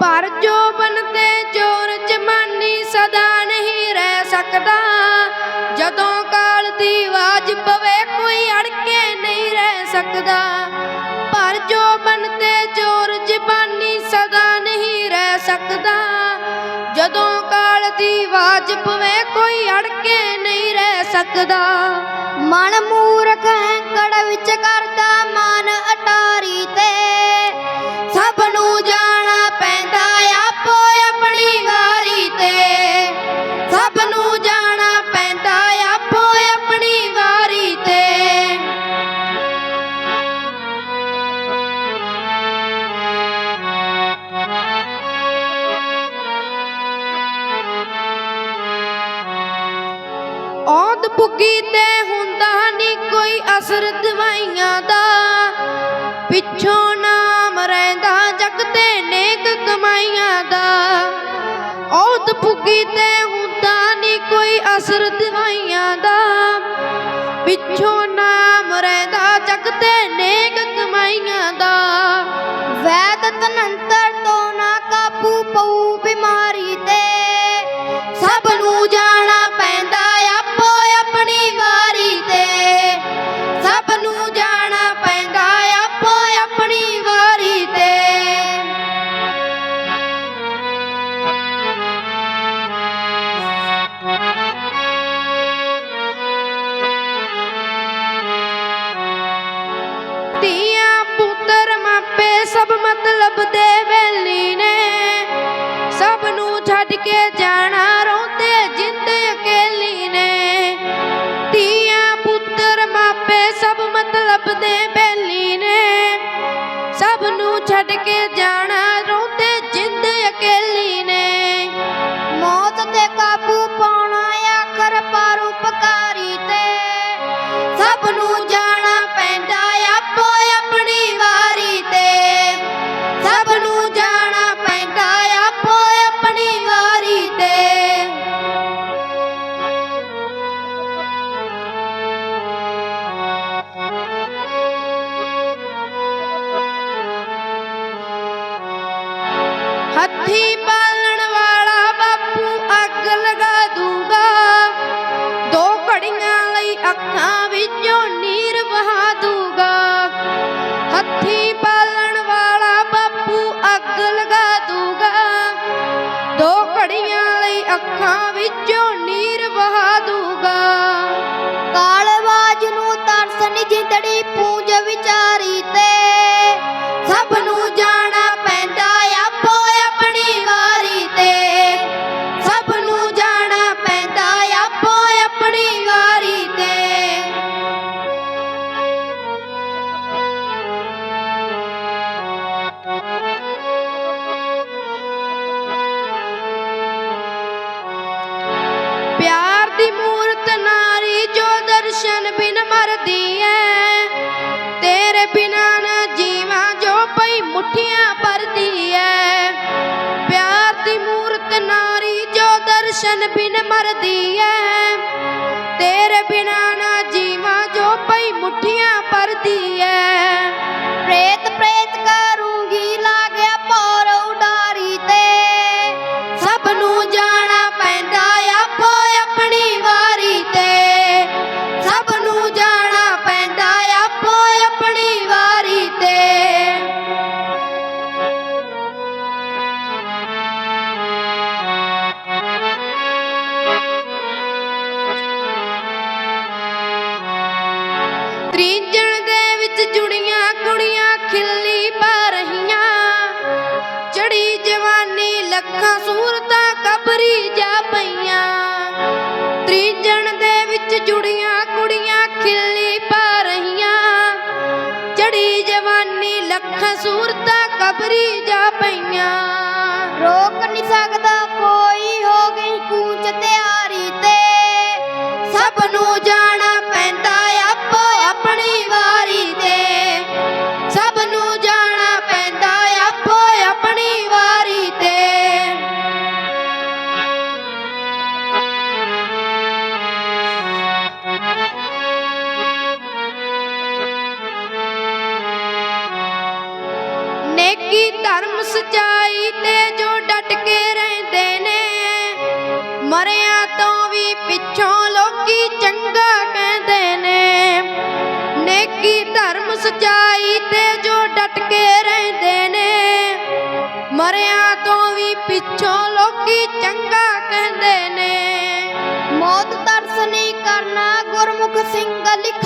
ਪਰ ਜੋਬਨ ਤੇ ਚੋਰ ਜਮਾਨੀ ਸਦਾ ਨਹੀਂ ਰਹਿ ਸਕਦਾ। ਜਦੋਂ ਕਾਲ ਦੀ ਆਵਾਜ਼ ਪਵੇ, ਕੋਈ ਅੜ ਨਹੀਂ ਰਹਿ ਸਕਦਾ। ਪਰ ਜੋਬਨ ਤੇ ਚੋਰ ਜਮਾਨੀ ਸਦਾ ਨਹੀਂ ਰਹਿ ਸਕਦਾ। ਜਦੋਂ ਕਾਲ ਦੀ ਆਵਾਜ਼ ਪਵੇ, ਕੋਈ ਅੜਕੇ ਨਹੀਂ ਰਹਿ ਸਕਦਾ। ਮਨ ਮੂਰ ਔਦ ਤੇ ਹੁੰਦਾ ਨਹੀਂ ਕੋਈ ਅਸਰ ਦਵਾਈਆਂ ਦਾ। ਪਿੱਛੋਂ ਨਾਮ ਰਹਿੰਦਾ ਜਗ ਤੇ ਨੇਕ ਕਮਾਈਆਂ ਦਾ। ਔਦ ਪੁੱਗੀ ਤੇ ਹੁੰਦਾ ਨਹੀਂ ਕੋਈ ਅਸਰ ਦਵਾਈਆਂ ਦਾ। ਪਿੱਛੋਂ ਨਾਮ ਰਹਿੰਦਾ ਜਗ ਤੇ ਨੇਕ ਕਮਾਈਆਂ ਦਾ। ਵੈਦ ਤਨੰਤਰ ਤੋਂ ਨਾ ਕਾਬੂ ਪਊ ਬਿਮਾਰੀ ਹੱਥੀ ਪਾਲਣ ਵਾਲਾ ਬਾਪੂ ਅੱਗ ਲਗਾ ਦੂਗਾ। ਪਿਆਰ ਦੀ ਮੂਰਤ ਨਾਰੀ ਜੋ ਦਰਸ਼ਨ ਬਿਨ ਮਰਦੀ ਐ। ਤੇਰੇ ਬਿਨਾ ਨਾ ਜੀਵਾਂ ਜੋ ਪਈ ਮੁੱਠੀਆਂ ਭਰਦੀ ਐ। ਪਿਆਰ ਦੀ ਮੂਰਤ ਨਾਰੀ ਜੋ ਦਰਸ਼ਨ ਬਿਨ ਮਰਦੀ ਐ। ਤੇਰੇ ਬਿਨਾ ਨਾ ਜੀਵਾਂ ਜੋ ਪਈ ਮੁੱਠੀਆਂ ਭਰਦੀ ਐ। ਚੜੀ ਜਵਾਨੀ ਲੱਖਾਂ ਸੂਰਤਾਂ ਕਬਰੀ ਜਾ ਪਈਆਂ। ਤ੍ਰਿਜਣ ਦੇ ਵਿੱਚ ਜੁੜੀਆਂ ਕੁੜੀਆਂ ਖਿੱਲੀ ਪਾ ਰਹੀਆਂ। ਚੜੀ ਜਵਾਨੀ ਲੱਖਾਂ ਸੂਰਤਾਂ ਕਬਰੀ ਜਾ ਪਈਆਂ। ਰੋਕ ਨਹੀਂ ਸਕਦਾ ਕੋਈ ਹੋ ਗਈ ਕੂਚ ਤਿਆਰੀ ਤੇ। ਸਭ ਨੂੰ ਜਾ ਧਰਮ ਸਚਾਈ ਤੇ ਜੋ ਡਟ ਕੇ ਰਹਿੰਦੇ ਨੇ। ਮਰਿਆਂ ਤੋਂ ਵੀ ਪਿੱਛੋਂ ਲੋਕੀ ਚੰਗਾ ਕਹਿੰਦੇ ਨੇ। ਨੇਕੀ ਧਰਮ ਸਚਾਈ ਤੇ ਜੋ ਡਟ ਕੇ ਰਹਿੰਦੇ ਨੇ। ਮਰਿਆਂ ਤੋਂ ਵੀ ਪਿੱਛੋਂ ਲੋਕੀ ਚੰਗਾ ਕਹਿੰਦੇ ਨੇ। ਮੌਤ ਤਰਸ ਨਹੀਂ ਕਰਨਾ, ਗੁਰਮੁਖ ਸਿੰਘ ਲਿਖ